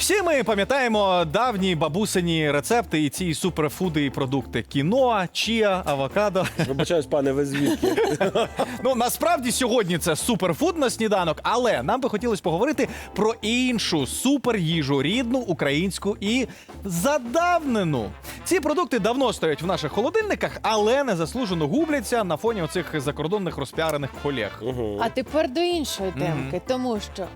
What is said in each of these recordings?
Всі ми пам'ятаємо давні бабусині рецепти і ці суперфуди і продукти: кіноа, чіа, авокадо. Вибачаюсь, пане, ви звідки? Ну насправді сьогодні це суперфуд на сніданок, але нам би хотілося поговорити про іншу суперїжу, рідну, українську і задавнену. Ці продукти давно стоять в наших холодильниках, але незаслужено губляться на фоні оцих закордонних розпіарених колег. Мгм. А тепер до іншої темки, тому що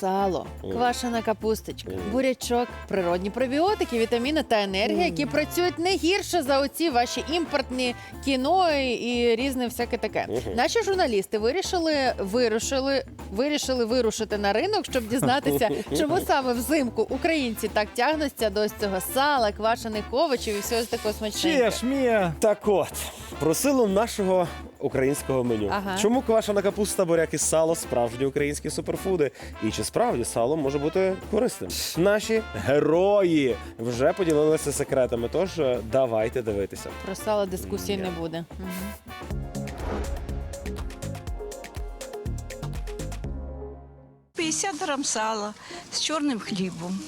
сало, квашена капусточка, бурячок, природні пробіотики, вітаміни та енергія, які працюють не гірше за оці ваші імпортні кіно і, різне всяке таке. Наші журналісти вирішили, вирушили, вирішили вирушити на ринок, щоб дізнатися, чому саме взимку українці так тягнуться до ось цього сала, квашених овочів і всього такого смачненького. Чія, шмія. Так от, про силу нашого українського меню. Ага. Чому квашена капуста, буряк і сало справжні українські суперфуди? І чи справді сало може бути корисним? Наші герої вже поділилися секретами. Тож е, давайте дивитися. Про сало дискусій Ні. не буде. 50 грам сала з чорним хлібом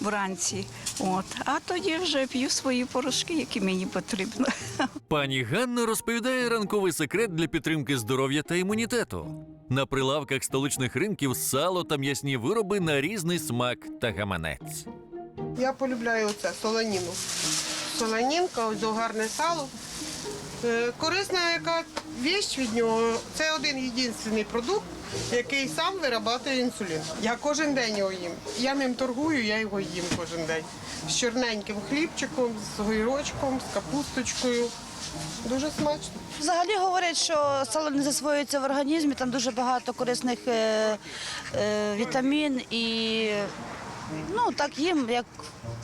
вранці. От. А тоді вже п'ю свої порошки, які мені потрібно. Пані Ганна розповідає ранковий секрет для підтримки здоров'я та імунітету. На прилавках столичних ринків сало та м'ясні вироби на різний смак та гаманець. Я полюбляю оце солоніну. Солонінка, ось гарне сало. Е, Корисна яка віч від нього. Це один єдиний продукт, який сам виробляє інсулін. Я кожен день його їм. Я ним торгую, я його їм кожен день. З чорненьким хлібчиком, з гойрочком, з капусточкою. Дуже смачно. Взагалі говорять, що сало не засвоюється в організмі, там дуже багато корисних е, е, вітамін і ну так їм, як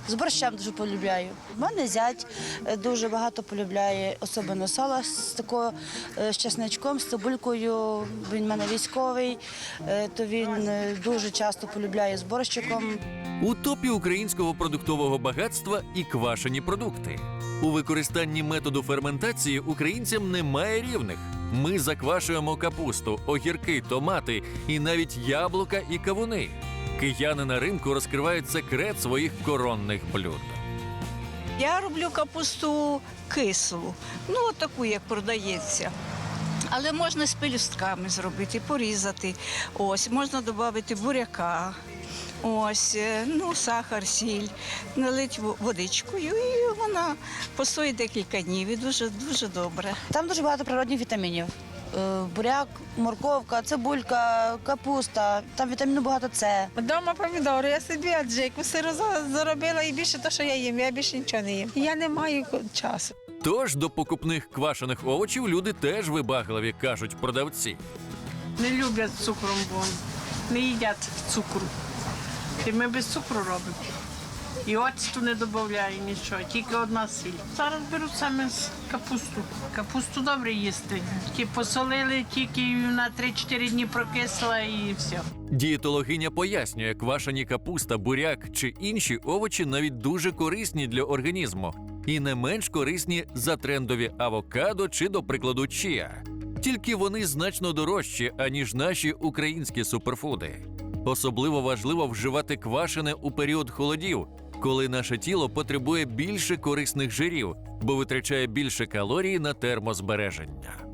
з борщем дуже полюбляю. У мене зять е, дуже багато полюбляє, особливо сало з такою е, з чесничком, з цибулькою. Він в мене військовий, е, то він дуже часто полюбляє з борщиком. У топі українського продуктового багатства і квашені продукти. У використанні методу ферментації українцям немає рівних. Ми заквашуємо капусту, огірки, томати і навіть яблука і кавуни. Кияни на ринку розкривають секрет своїх коронних блюд. Я роблю капусту кислу, ну от таку, як продається. Але можна з пелюстками зробити, порізати. Ось, можна додати буряка. Ось, е, ну, сахар, сіль, налить водичкою, і вона постоїть декілька днів і дуже дуже добре. Там дуже багато природних вітамінів. Е, Буряк, морковка, цибулька, капуста, там вітаміну багато С. Дома помідори, я собі аджику сиру заробила і більше те, що я їм, я більше нічого не їм. Я не маю часу. Тож до покупних квашених овочів люди теж вибагливі, кажуть продавці. Не люблять цукром, бо не їдять цукру. І ми без цукру робимо. І оцту не додаємо нічого, тільки одна сіль. Зараз беруть саме з капусту. Капусту добре їсти. Тільки посолили, тільки на 3-4 дні прокисла і все. Дієтологиня пояснює, квашені капуста, буряк чи інші овочі навіть дуже корисні для організму і не менш корисні за трендові авокадо чи, до прикладу, чіа. Тільки вони значно дорожчі, аніж наші українські суперфуди. Особливо важливо вживати квашене у період холодів, коли наше тіло потребує більше корисних жирів, бо витрачає більше калорій на термозбереження.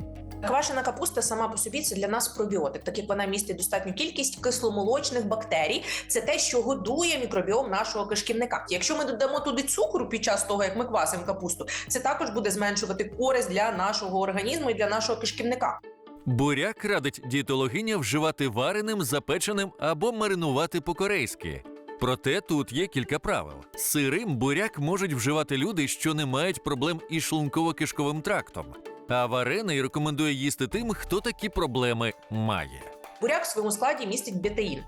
Квашена капуста сама по собі це для нас пробіотик, так як вона містить достатню кількість кисломолочних бактерій. Це те, що годує мікробіом нашого кишківника. Якщо ми додамо туди цукру під час того, як ми квасимо капусту, це також буде зменшувати користь для нашого організму і для нашого кишківника. Буряк радить дієтологиня вживати вареним, запеченим або маринувати по-корейськи. Проте тут є кілька правил. Сирим буряк можуть вживати люди, що не мають проблем із шлунково-кишковим трактом. А варений рекомендує їсти тим, хто такі проблеми має. Буряк в своєму складі містить бетаїн.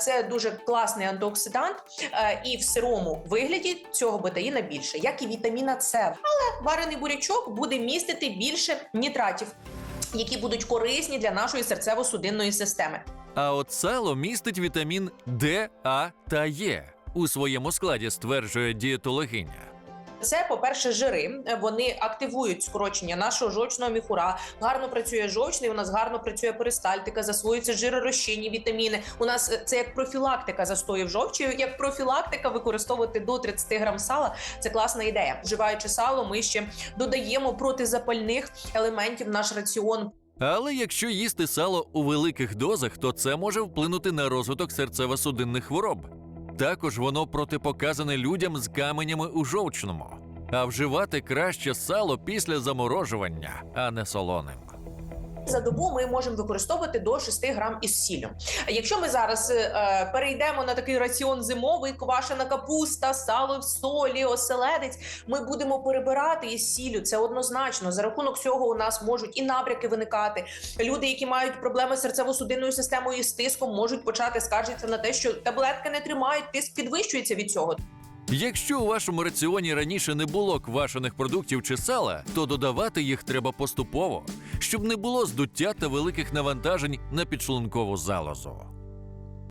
Це дуже класний антиоксидант, і в сирому вигляді цього бетаїна більше, як і вітаміна С. Але варений бурячок буде містити більше нітратів, які будуть корисні для нашої серцево-судинної системи. А от сало містить вітамін Д, А та Е у своєму складі, стверджує дієтологиня. Це, по-перше, жири. Вони активують скорочення нашого жовчного міхура. Гарно працює жовчний. У нас гарно працює перистальтика, засвоюються жиророзчинні вітаміни. У нас е, це як профілактика застоїв жовчі, як профілактика використовувати до 30 грам сала. Це класна ідея. Вживаючи сало, ми ще додаємо протизапальних елементів в наш раціон. Але якщо їсти сало у великих дозах, то це може вплинути на розвиток серцево-судинних хвороб. Також воно протипоказане людям з каменями у жовчному. А вживати краще сало після заморожування, а не солоним. За добу ми можемо використовувати до 6 грам із сіллю. Якщо ми зараз е, перейдемо на такий раціон зимовий, квашена капуста, сало в солі, оселедець, ми будемо перебирати із сіллю. Це однозначно. За рахунок цього у нас можуть і набряки виникати. Люди, які мають проблеми з серцево-судинною системою і з тиском, можуть почати скаржитися на те, що таблетки не тримають, тиск підвищується від цього. Якщо у вашому раціоні раніше не було квашених продуктів чи сала, то додавати їх треба поступово, щоб не було здуття та великих навантажень на підшлункову залозу.